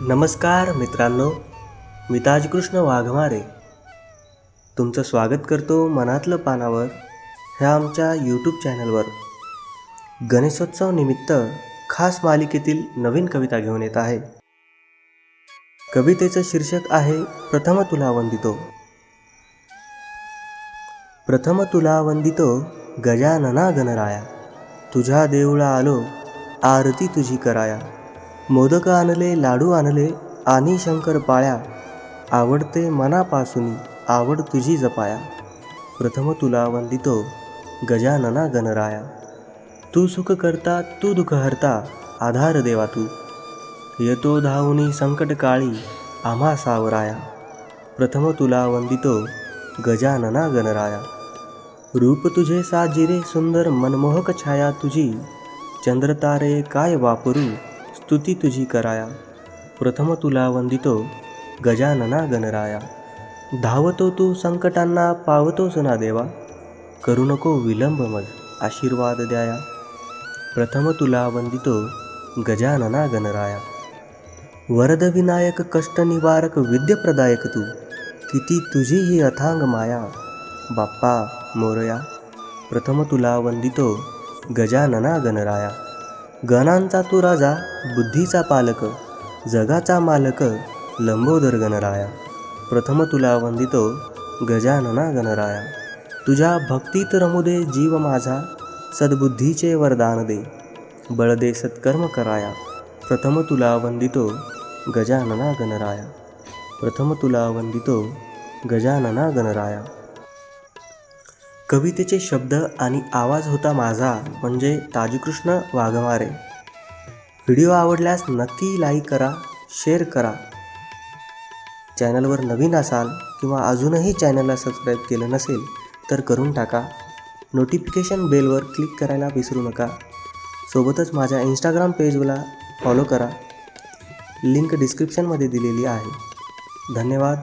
नमस्कार मित्रांनो मी ताजकृष्ण वाघमारे. तुमचं स्वागत करतो मनातलं पानावर ह्या आमच्या यूट्यूब चॅनलवर गणेशोत्सव निमित्त खास मालिकेतील नवीन कविता घेऊन येत आहे. कवितेचं शीर्षक आहे प्रथम तुला वंदितो. प्रथम तुला वंदितो गजानना गणराया. तुझ्या देऊळा आलो आरती तुझी कराया. मोदक आणले लाडू आणले आणि शंकर पाळ्या आवडते मनापासून आवड तुझी जपाया. प्रथम तुला वंदितो गजानना गणराया. तू सुख करता तू दुःख हरता आधार देवा तू. येतो धावनी संकट काळी आम्हा सावराया. प्रथम तुला वंदितो गजानना गणराया. रूप तुझे साजिरे सुंदर मनमोहक छाया तुझी. चंद्रतारे काय वापरू स्तुती तुझी कराया. प्रथम तुला वंदितो गजानना गणराया. धावतो तू संकटांना पावतोस ना देवा. करू नको विलंब मग आशीर्वाद द्याया. प्रथम तुला वंदितो गजानना गणराया. वरद विनायक कष्ट निवारक विद्यप्रदायक तू. किती तुझी ही अथांग माया. बाप्पा मोरया. प्रथम तुला वंदितो गजानना गणराया. गणांचा तू राजा बुद्धीचा पालक जगाचा मालक लंबोदर गणराया. प्रथम तुला वंदितो गजानना गणराया. तुझ्या भक्तीत रमू दे जीव माझा सद्बुद्धीचे वरदान दे. बळदे सत्कर्म कराया. प्रथम तुला वंदितो गजानना गणराया. प्रथम तुला वंदितो गजानना गणराया. कवितेचे शब्द आणि आवाज होता माझा म्हणजे ताजकृष्ण वाघमारे. व्हिडिओ आवडल्यास नक्की लाईक करा शेअर करा. चॅनलवर नवीन असाल किंवा अजूनही चॅनलला सबस्क्राईब केलं नसेल तर करून टाका. नोटिफिकेशन बेलवर क्लिक करायला विसरू नका. सोबतच माझ्या इंस्टाग्राम पेजला फॉलो करा. लिंक डिस्क्रिप्शनमध्ये दिलेली आहे. धन्यवाद.